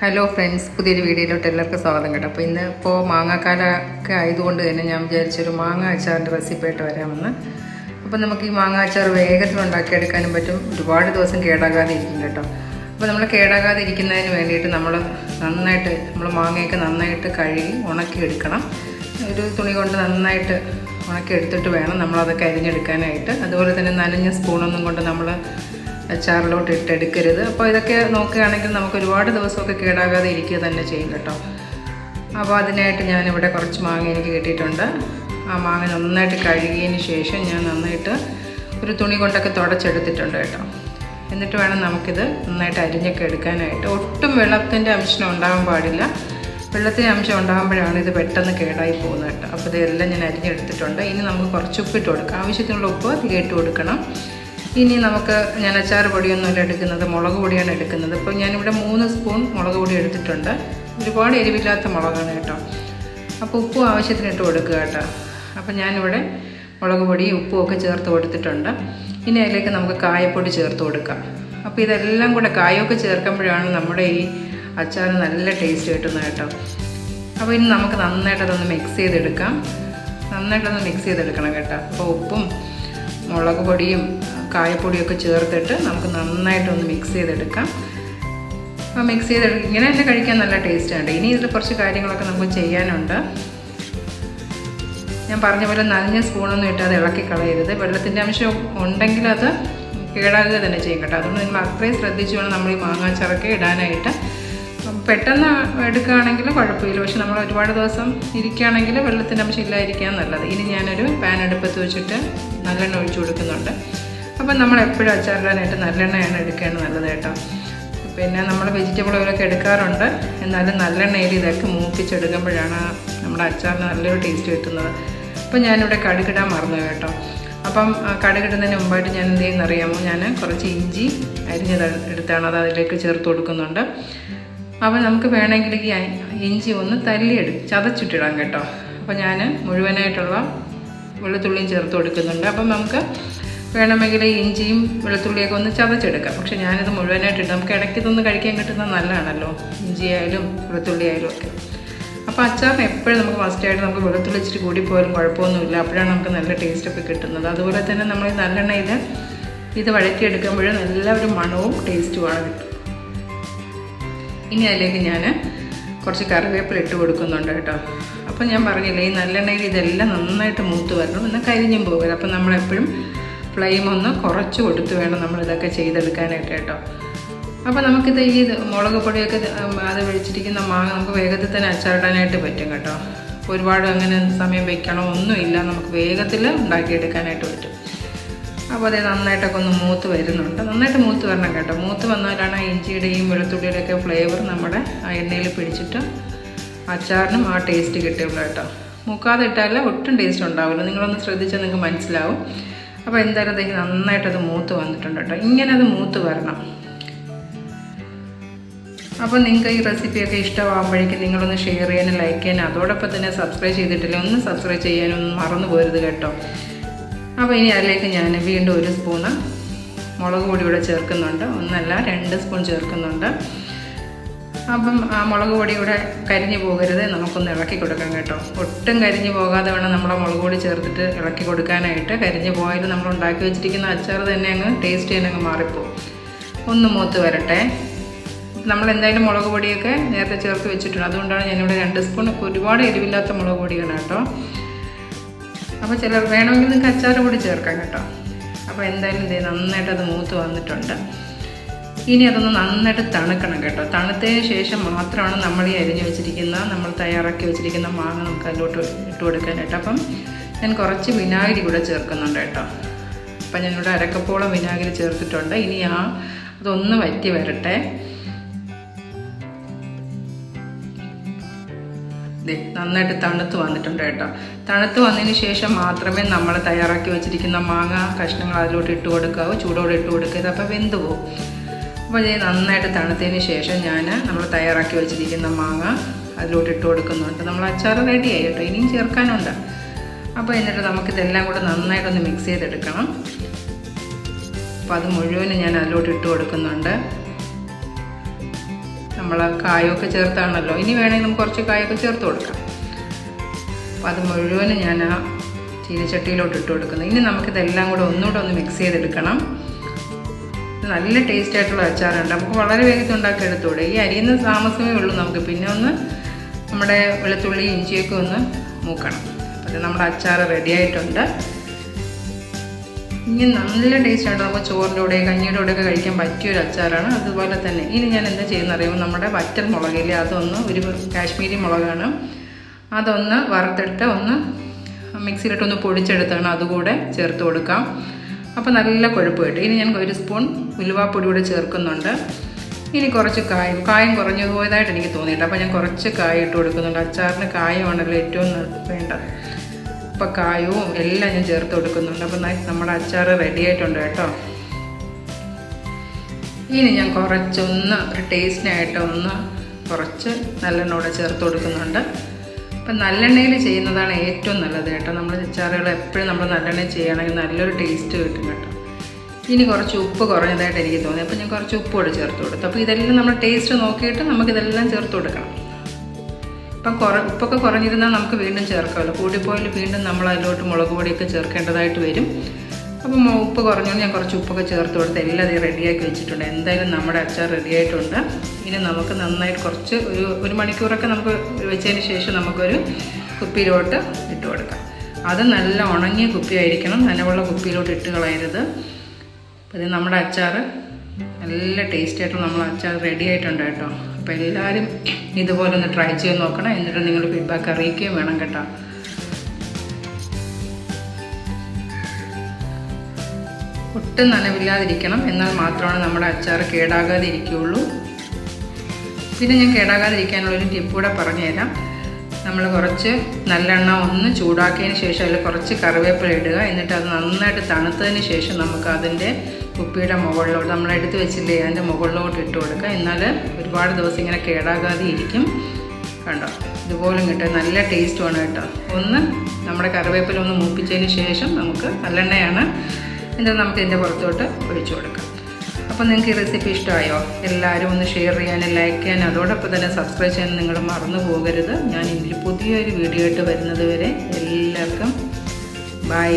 Hello friends പുതിയൊരു വീഡിയോയിലോട്ട് എല്ലാവർക്കും സ്വാഗതം കേട്ടോ. അപ്പോൾ ഇന്ന് ഇപ്പോൾ മാങ്ങാക്കാലമൊക്കെ ആയതുകൊണ്ട് തന്നെ ഞാൻ വിചാരിച്ചൊരു മാങ്ങ അച്ചാറിന്റെ റെസിപ്പി ആയിട്ട് വരാമെന്ന്. അപ്പോൾ നമുക്ക് ഈ മാങ്ങ അച്ചാർ വേഗത്തിൽ ഉണ്ടാക്കിയെടുക്കാനും പറ്റും. ഒരുപാട് ദിവസം കേടാകാതെ ഇരിക്കും കേട്ടോ. അപ്പോൾ നമ്മൾ കേടാകാതെ ഇരിക്കുന്നതിന് വേണ്ടിയിട്ട് നമ്മൾ നന്നായിട്ട് നമ്മൾ മാങ്ങയൊക്കെ നന്നായിട്ട് കഴുകി ഉണക്കിയെടുക്കണം. ഒരു തുണി കൊണ്ട് നന്നായിട്ട് ഉണക്കി എടുത്തിട്ട് വേണം നമ്മളതൊക്കെ അരിഞ്ഞെടുക്കാനായിട്ട്. അതുപോലെ തന്നെ നനഞ്ഞ സ്പൂണൊന്നും കൊണ്ട് നമ്മൾ അച്ചാറിലോട്ട് ഇട്ടെടുക്കരുത്. അപ്പോൾ ഇതൊക്കെ നോക്കുകയാണെങ്കിൽ നമുക്ക് ഒരുപാട് ദിവസമൊക്കെ കേടാകാതെ ഇരിക്കുക തന്നെ ചെയ്യും കേട്ടോ. അപ്പോൾ അതിനായിട്ട് ഞാനിവിടെ കുറച്ച് മാങ്ങ എനിക്ക് കിട്ടിയിട്ടുണ്ട്. ആ മാങ്ങ നന്നായിട്ട് കഴുകിയതിന് ശേഷം ഞാൻ നന്നായിട്ട് ഒരു തുണി കൊണ്ടൊക്കെ തുടച്ചെടുത്തിട്ടുണ്ട് കേട്ടോ. എന്നിട്ട് വേണം നമുക്കിത് നന്നായിട്ട് അരിഞ്ഞൊക്കെ എടുക്കാനായിട്ട്. ഒട്ടും വെള്ളത്തിന്റെ അംശം ഉണ്ടാകാൻ പാടില്ല. വെള്ളത്തിന്റെ അംശം ഉണ്ടാകുമ്പോഴാണ് ഇത് പെട്ടെന്ന് കേടായി പോകുന്നത് കേട്ടോ. അപ്പോൾ ഇതെല്ലാം ഞാൻ അരിഞ്ഞെടുത്തിട്ടുണ്ട്. ഇനി നമുക്ക് കുറച്ച് ഉപ്പിട്ട് കൊടുക്കാം. ആവശ്യത്തിനുള്ള ഉപ്പ് തികയിട്ട് കൊടുക്കണം. ഇനി നമുക്ക് ഞാൻ അച്ചാർ പൊടിയൊന്നുമല്ല എടുക്കുന്നത് മുളക് പൊടിയാണ് എടുക്കുന്നത്. ഇപ്പോൾ ഞാനിവിടെ മൂന്ന് സ്പൂൺ മുളക് പൊടി എടുത്തിട്ടുണ്ട്. ഒരുപാട് എരിവില്ലാത്ത മുളകാണ് കേട്ടോ. അപ്പോൾ ഉപ്പും ആവശ്യത്തിന് ഇട്ട് കൊടുക്കുക കേട്ടോ. അപ്പോൾ ഞാനിവിടെ മുളക് പൊടിയും ഉപ്പും ഒക്കെ ചേർത്ത് കൊടുത്തിട്ടുണ്ട്. ഇനി അതിലേക്ക് നമുക്ക് കായപ്പൊടി ചേർത്ത് കൊടുക്കാം. അപ്പോൾ ഇതെല്ലാം കൂടെ കായമൊക്കെ ചേർക്കുമ്പോഴാണ് നമ്മുടെ ഈ അച്ചാർ നല്ല ടേസ്റ്റ് കിട്ടുന്നത് കേട്ടോ. അപ്പോൾ ഇനി നമുക്ക് നന്നായിട്ടതൊന്ന് മിക്സ് ചെയ്തെടുക്കാം. നന്നായിട്ടൊന്ന് മിക്സ് ചെയ്തെടുക്കണം കേട്ടോ. അപ്പോൾ ഉപ്പും മുളക് പൊടിയും കായപ്പൊടിയൊക്കെ ചേർത്തിട്ട് നമുക്ക് നന്നായിട്ടൊന്ന് മിക്സ് ചെയ്തെടുക്കാം. അപ്പോൾ മിക്സ് ചെയ്തെടുക്കുക ഇങ്ങനെ തന്നെ കഴിക്കാൻ നല്ല ടേസ്റ്റാണ് ഇനി ഇതിൽ കുറച്ച് കാര്യങ്ങളൊക്കെ നമുക്ക് ചെയ്യാനുണ്ട്. ഞാൻ പറഞ്ഞ പോലെ നനഞ്ഞ സ്പൂണൊന്നും ഇട്ട് അത് ഇളക്കി കളയരുത്. വെള്ളത്തിന്റെ അംശം ഉണ്ടെങ്കിൽ അത് കേടാകുക തന്നെ ചെയ്യും കേട്ടോ. അതുകൊണ്ട് നിങ്ങൾ അത്രയും ശ്രദ്ധിച്ചു വേണം നമ്മൾ ഈ മാങ്ങാച്ചറക്കെ ഇടാനായിട്ട്. പെട്ടെന്ന് എടുക്കുകയാണെങ്കിൽ കുഴപ്പമില്ല. പക്ഷെ നമ്മൾ ഒരുപാട് ദിവസം ഇരിക്കുകയാണെങ്കിൽ വെള്ളത്തിന്റെ അംശം ഇല്ലായിരിക്കാൻ നല്ലത്. ഇനി ഞാനൊരു പാൻ അടുപ്പത്ത് വെച്ചിട്ട് നല്ലെണ്ണ ഒഴിച്ചു കൊടുക്കുന്നുണ്ട്. അപ്പം നമ്മൾ എപ്പോഴും അച്ചാറിടാനായിട്ട് നല്ലെണ്ണയാണ് എടുക്കേണ്ടത് നല്ലത് കേട്ടോ. പിന്നെ നമ്മൾ വെജിറ്റബിൾ ഓയിലൊക്കെ എടുക്കാറുണ്ട്. എന്നാലും നല്ലെണ്ണയിൽ ഇതൊക്കെ മൂപ്പിച്ചെടുക്കുമ്പോഴാണ് നമ്മുടെ അച്ചാറിന് നല്ലൊരു ടേസ്റ്റ് കിട്ടുന്നത്. അപ്പം ഞാനിവിടെ കടുകിടാൻ മറന്നു കേട്ടോ. അപ്പം കടുകിടുന്നതിന് മുമ്പായിട്ട് ഞാൻ എന്ത് ചെയ്യുന്ന അറിയാമോ ഞാൻ കുറച്ച് ഇഞ്ചി അരിഞ്ഞത് എടുത്താണ് അത് അതിലേക്ക് ചേർത്ത് കൊടുക്കുന്നുണ്ട്. അപ്പോൾ നമുക്ക് വേണമെങ്കിൽ ഈ ഇഞ്ചി ഒന്ന് തല്ലിയെടു ചതച്ചിട്ടിടാം കേട്ടോ. അപ്പോൾ ഞാൻ മുഴുവനായിട്ടുള്ള വെളുത്തുള്ളിയും ചേർത്ത് കൊടുക്കുന്നുണ്ട്. അപ്പം നമുക്ക് വേണമെങ്കിൽ ഇഞ്ചിയും വെളുത്തുള്ളിയൊക്കെ ഒന്ന് ചതച്ചെടുക്കാം. പക്ഷെ ഞാനിത് മുഴുവനായിട്ട് ഇടും. നമുക്ക് ഇടയ്ക്ക് ഇതൊന്ന് കഴിക്കാൻ കിട്ടുന്നത് നല്ലതാണല്ലോ. ഇഞ്ചി ആയാലും വെളുത്തുള്ളി ആയാലും ഒക്കെ. അപ്പോൾ അച്ചാറിന് എപ്പോഴും നമുക്ക് മസ്റ്റായിട്ട് നമുക്ക് വെളുത്തുള്ളി ഇച്ചിരി കൂടി പോയാലും കുഴപ്പമൊന്നുമില്ല. അപ്പോഴാണ് നമുക്ക് നല്ല ടേസ്റ്റ് ഒക്കെ കിട്ടുന്നത്. അതുപോലെ തന്നെ നമ്മൾ നല്ലെണ്ണയിൽ ഇത് വഴക്കിയെടുക്കുമ്പോഴും നല്ല ഒരു മണവും ടേസ്റ്റുമാണ് കിട്ടും. ഇനി അതിലേക്ക് ഞാൻ കുറച്ച് കറിവേപ്പില ഇട്ട് കൊടുക്കുന്നുണ്ട് കേട്ടോ. അപ്പം ഞാൻ പറഞ്ഞില്ലേ ഈ നല്ലെണ്ണയിൽ ഇതെല്ലാം നന്നായിട്ട് മൂത്ത് വരണം. എന്നാൽ കരിഞ്ഞും പോകരുത്. അപ്പം നമ്മളെപ്പോഴും ഫ്ലെയിം ഒന്ന് കുറച്ച് കൊടുത്ത് വേണം നമ്മളിതൊക്കെ ചെയ്തെടുക്കാനായിട്ട് കേട്ടോ. അപ്പോൾ നമുക്കിത് ഈ മുളക് പൊടിയൊക്കെ അത് വെച്ചിരിക്കുന്ന മാങ്ങ നമുക്ക് വേഗത്തിൽ തന്നെ അച്ചാറിടാനായിട്ട് പറ്റും കേട്ടോ. ഒരുപാട് അങ്ങനെ സമയം വെക്കണോ ഒന്നുമില്ല. നമുക്ക് വേഗത്തിൽ ഉണ്ടാക്കിയെടുക്കാനായിട്ട് പറ്റും. അപ്പോൾ അത് നന്നായിട്ടൊക്കെ ഒന്ന് മൂത്ത് വരുന്നുണ്ട്. നന്നായിട്ട് മൂത്ത് വരണം കേട്ടോ. മൂത്ത് വന്നാലാണ് ഇഞ്ചിയുടെയും വെളുത്തുള്ളിയുടെയൊക്കെ ഫ്ലേവർ നമ്മുടെ എണ്ണയിൽ പിടിച്ചിട്ട് അച്ചാറിനും ആ ടേസ്റ്റ് കിട്ടുള്ളൂ കേട്ടോ. മുക്കാതെ ഇട്ടാൽ ഒട്ടും ടേസ്റ്റ് ഉണ്ടാവില്ല. നിങ്ങളൊന്ന് ശ്രദ്ധിച്ചാൽ നിങ്ങൾക്ക് മനസ്സിലാവും. അപ്പോൾ എന്തായാലും അത് നന്നായിട്ടത് മൂത്ത് വന്നിട്ടുണ്ട് കേട്ടോ. ഇങ്ങനെ അത് മൂത്ത് വരണം. അപ്പോൾ നിങ്ങൾക്ക് ഈ റെസിപ്പിയൊക്കെ ഇഷ്ടമാകുമ്പോഴേക്കും നിങ്ങളൊന്ന് ഷെയർ ചെയ്യാനും ലൈക്ക് ചെയ്യാനും അതോടൊപ്പം തന്നെ സബ്സ്ക്രൈബ് ചെയ്തിട്ടില്ല ഒന്ന് സബ്സ്ക്രൈബ് ചെയ്യാനൊന്നും മറന്നു പോരുത് കേട്ടോ. അപ്പോൾ ഇനി അതിലേക്ക് ഞാൻ വീണ്ടും ഒരു സ്പൂണ് മുളക് പൊടി ഇവിടെ ചേർക്കുന്നുണ്ട്. ഒന്നല്ല രണ്ട് സ്പൂൺ ചേർക്കുന്നുണ്ട്. അപ്പം ആ മുളക് പൊടി ഇവിടെ കരിഞ്ഞു പോകരുത്. നമുക്കൊന്ന് ഇളക്കി കൊടുക്കാം കേട്ടോ. ഒട്ടും കരിഞ്ഞു പോകാതെ വേണം നമ്മളെ മുളക് പൊടി ചേർത്തിട്ട് ഇളക്കി കൊടുക്കാനായിട്ട്. കരിഞ്ഞു പോയാലും നമ്മൾ ഉണ്ടാക്കി വെച്ചിരിക്കുന്ന അച്ചാർ തന്നെ അങ്ങ് ടേസ്റ്റ് തന്നെ അങ്ങ് മാറിപ്പോവും. ഒന്ന് മൂത്ത് വരട്ടെ. നമ്മൾ എന്തായാലും മുളക് പൊടിയൊക്കെ നേരത്തെ ചേർത്ത് വെച്ചിട്ടുണ്ട്. അതുകൊണ്ടാണ് ഞാനിവിടെ രണ്ട് സ്പൂൺ ഒരുപാട് എരിവില്ലാത്ത മുളക് പൊടിയാണ് കേട്ടോ. അപ്പോൾ ചിലർ വേണമെങ്കിൽ നിങ്ങൾക്ക് അച്ചാർ കൂടി ചേർക്കാം കേട്ടോ. അപ്പോൾ എന്തായാലും ഇത് നന്നായിട്ട് അത് മൂത്ത് വന്നിട്ടുണ്ട്. ഇനി അതൊന്ന് നന്നായിട്ട് തണുക്കണം കേട്ടോ. തണുത്തതിന് ശേഷം മാത്രമാണ് നമ്മൾ ഈ അരിഞ്ഞു വെച്ചിരിക്കുന്ന നമ്മൾ തയ്യാറാക്കി വെച്ചിരിക്കുന്ന മാങ്ങ നമുക്ക് അതിലോട്ട് ഇട്ട് കൊടുക്കാനായിട്ട്. അപ്പം ഞാൻ കുറച്ച് വിനാഗിരി കൂടെ ചേർക്കുന്നുണ്ട് കേട്ടോ. അപ്പം ഞാനിവിടെ അരക്കപ്പോളം വിനാഗിരി ചേർത്തിട്ടുണ്ട്. ഇനി ആ അതൊന്ന് വറ്റി വരട്ടെ. നന്നായിട്ട് തണുത്ത് വന്നിട്ടുണ്ട് കേട്ടോ. തണുത്ത് വന്നതിന് ശേഷം മാത്രമേ നമ്മൾ തയ്യാറാക്കി വെച്ചിരിക്കുന്ന മാങ്ങ കഷ്ണങ്ങൾ അതിലോട്ട് ഇട്ട് കൊടുക്കാവൂ. ചൂടോടെ ഇട്ട് കൊടുക്കരുത്. അപ്പോൾ വെന്ത് പോകും അപ്പോൾ ഇത് നന്നായിട്ട് തണുത്തതിന് ശേഷം ഞാൻ നമ്മൾ തയ്യാറാക്കി വെച്ചിരിക്കുന്ന മാങ്ങ അതിലോട്ട് ഇട്ട് കൊടുക്കുന്നുണ്ട്. നമ്മൾ അച്ചാർ റെഡിയായി കേട്ടോ. ഇനിയും ചേർക്കാനുണ്ട്. അപ്പോൾ എന്നിട്ട് നമുക്കിതെല്ലാം കൂടെ നന്നായിട്ടൊന്ന് മിക്സ് ചെയ്തെടുക്കണം. അപ്പോൾ അത് മുഴുവനും ഞാൻ അതിലോട്ട് ഇട്ട് കൊടുക്കുന്നുണ്ട്. നമ്മൾ കായൊക്കെ ചേർത്താണല്ലോ. ഇനി വേണമെങ്കിൽ നമുക്ക് കുറച്ച് കായൊക്കെ ചേർത്ത് കൊടുക്കാം. അപ്പോൾ അത് മുഴുവനും ഞാൻ ചീനിച്ചട്ടിയിലോട്ട് ഇട്ട് കൊടുക്കുന്നു. ഇനി നമുക്കിതെല്ലാം കൂടെ ഒന്നുകൂടെ ഒന്ന് മിക്സ് ചെയ്തെടുക്കണം. നല്ല ടേസ്റ്റ് ആയിട്ടുള്ള അച്ചാറുണ്ട്. നമുക്ക് വളരെ വേഗത്തിൽ ഉണ്ടാക്കി എടുത്തൂടെ ഈ അരിയുന്ന താമസമേ ഉള്ളൂ നമുക്ക്. പിന്നെ ഒന്ന് നമ്മുടെ വെളുത്തുള്ളി ഇഞ്ചിയൊക്കെ ഒന്ന് മൂക്കണം. അപ്പോൾ നമ്മുടെ അച്ചാർ റെഡി ആയിട്ടുണ്ട്. ഇനി നല്ല ടേസ്റ്റ് ആയിട്ട് നമുക്ക് ചോറിന്റെ കൂടെ കഞ്ഞിയുടെ കൂടെ ഒക്കെ കഴിക്കാൻ പറ്റിയ ഒരു അച്ചാറാണ്. അതുപോലെ തന്നെ ഇനി ഞാൻ എന്താ ചെയ്യുന്ന അറിയുമ്പോൾ നമ്മുടെ വറ്റൽ മുളകില്ലേ അതൊന്ന് ഒരു കാശ്മീരി മുളകാണ്. അതൊന്ന് വറുത്തിട്ട് ഒന്ന് മിക്സിയിലിട്ടൊന്ന് പൊടിച്ചെടുത്താണ്. അതുകൂടെ ചേർത്ത് കൊടുക്കാം. അപ്പോൾ നല്ല കൊഴുപ്പ് കിട്ടും. ഇനി ഞാൻ ഒരു സ്പൂൺ ഉലുവാപ്പൊടി കൂടെ ചേർക്കുന്നുണ്ട്. ഇനി കുറച്ച് കായം കായം കുറഞ്ഞു പോയതായിട്ട് എനിക്ക് തോന്നിയിട്ട് അപ്പോൾ ഞാൻ കുറച്ച് കായം ഇട്ട് കൊടുക്കുന്നുണ്ട്. അച്ചാറിന് കായമാണല്ലോ ഏറ്റവും വേണ്ടത്. അപ്പോൾ കായവും എല്ലാം ഞാൻ ചേർത്ത് കൊടുക്കുന്നുണ്ട്. അപ്പോൾ നമ്മുടെ അച്ചാർ റെഡി ആയിട്ടുണ്ട് കേട്ടോ. ഇനി ഞാൻ കുറച്ചൊന്ന് ഒരു ഒന്ന് കുറച്ച് നല്ലെണ്ണ കൂടെ ചേർത്ത് കൊടുക്കുന്നുണ്ട്. അപ്പം നല്ലെണ്ണയിൽ ചെയ്യുന്നതാണ് ഏറ്റവും നല്ലത് കേട്ടോ. നമ്മൾ ചാറുകൾ എപ്പോഴും നമ്മൾ നല്ലെണ്ണയിൽ ചെയ്യുകയാണെങ്കിൽ നല്ലൊരു ടേസ്റ്റ് കിട്ടും കേട്ടോ. ഇനി കുറച്ച് ഉപ്പ് കുറഞ്ഞതായിട്ട് എനിക്ക് തോന്നി. അപ്പോൾ ഞാൻ കുറച്ച് ഉപ്പ് കൂടെ ചേർത്ത് കൊടുത്തു. അപ്പോൾ ഇതെല്ലാം നമ്മൾ ടേസ്റ്റ് നോക്കിയിട്ട് നമുക്കിതെല്ലാം ചേർത്ത് കൊടുക്കണം. ഇപ്പം കുറ ഉപ്പൊക്കെ കുറഞ്ഞിരുന്നാൽ നമുക്ക് വീണ്ടും ചേർക്കാമല്ലോ. കൂടിപ്പോയാൽ വീണ്ടും നമ്മൾ അതിലോട്ട് മുളക് പൊടിയൊക്കെ ചേർക്കേണ്ടതായിട്ട് വരും. അപ്പം ഉപ്പ് കുറഞ്ഞുകൊണ്ട് ഞാൻ കുറച്ച് ഉപ്പൊക്കെ ചേർത്ത് കൊടുത്ത് എല്ലാം അത് റെഡിയാക്കി വെച്ചിട്ടുണ്ട്. എന്തായാലും നമ്മുടെ അച്ചാർ റെഡിയായിട്ടുണ്ട് ഇനി നമുക്ക് നന്നായിട്ട് കുറച്ച് ഒരു ഒരു മണിക്കൂറൊക്കെ നമുക്ക് വെച്ചതിന് ശേഷം നമുക്കൊരു കുപ്പിയിലോട്ട് ഇട്ട് കൊടുക്കാം. അത് നല്ല ഉണങ്ങിയ കുപ്പിയായിരിക്കണം. നനവുള്ള കുപ്പിയിലോട്ട് ഇട്ട് കളയരുത്. അപ്പോൾ ഇത് നമ്മുടെ അച്ചാർ നല്ല ടേസ്റ്റ് ആയിട്ട് നമ്മൾ അച്ചാർ റെഡി ആയിട്ടുണ്ട് കേട്ടോ. അപ്പോൾ എല്ലാവരും ഇതുപോലെ ഒന്ന് ട്രൈ ചെയ്ത് നോക്കണം. എന്നിട്ട് നിങ്ങൾ ഫീഡ്ബാക്ക് അറിയിക്കുകയും വേണം കേട്ടോ. ഒട്ടും നനവില്ലാതിരിക്കണം. എന്നാൽ മാത്രമാണ് നമ്മുടെ അച്ചാർ കേടാകാതെ ഇരിക്കുകയുള്ളൂ പിന്നെ ഞാൻ കേടാകാതിരിക്കാനുള്ളൊരു ടിപ്പ് കൂടെ പറഞ്ഞുതരാം. നമ്മൾ കുറച്ച് നല്ലെണ്ണ ഒന്ന് ചൂടാക്കിയതിന് ശേഷം അതിൽ കുറച്ച് കറിവേപ്പില ഇടുക. എന്നിട്ട് അത് നന്നായിട്ട് തണുത്തതിന് ശേഷം നമുക്ക് അതിന്റെ കുപ്പിയുടെ മുകളിലോട്ട് നമ്മൾ എടുത്ത് വെച്ചില്ലേ അതിന്റെ മുകളിലോട്ട് ഇട്ട് കൊടുക്കുക. എന്നാൽ ഒരുപാട് ദിവസം ഇങ്ങനെ കേടാകാതെ ഇരിക്കും കണ്ടോ? ഇതുപോലെ കിട്ടും. നല്ല ടേസ്റ്റുമാണ് കേട്ടോ. ഒന്ന് നമ്മുടെ കറിവേപ്പില ഒന്ന് മൂപ്പിച്ചതിന് ശേഷം നമുക്ക് നല്ലെണ്ണയാണ് എന്നിട്ട് നമുക്ക് ഇതിന്റെ പുറത്തോട്ട് ഒഴിച്ചു കൊടുക്കാം. അപ്പോൾ നിങ്ങൾക്ക് ഈ റെസിപ്പി ഇഷ്ടമായോ? എല്ലാവരും ഒന്ന് ഷെയർ ചെയ്യാനും ലൈക്ക് ചെയ്യാനും അതോടൊപ്പം തന്നെ സബ്സ്ക്രൈബ് ചെയ്യാൻ നിങ്ങൾ മറന്നു പോകരുത്. ഞാൻ ഇതിൽ പുതിയൊരു വീഡിയോ ആയിട്ട് വരുന്നത് വരെ എല്ലാവർക്കും ബൈ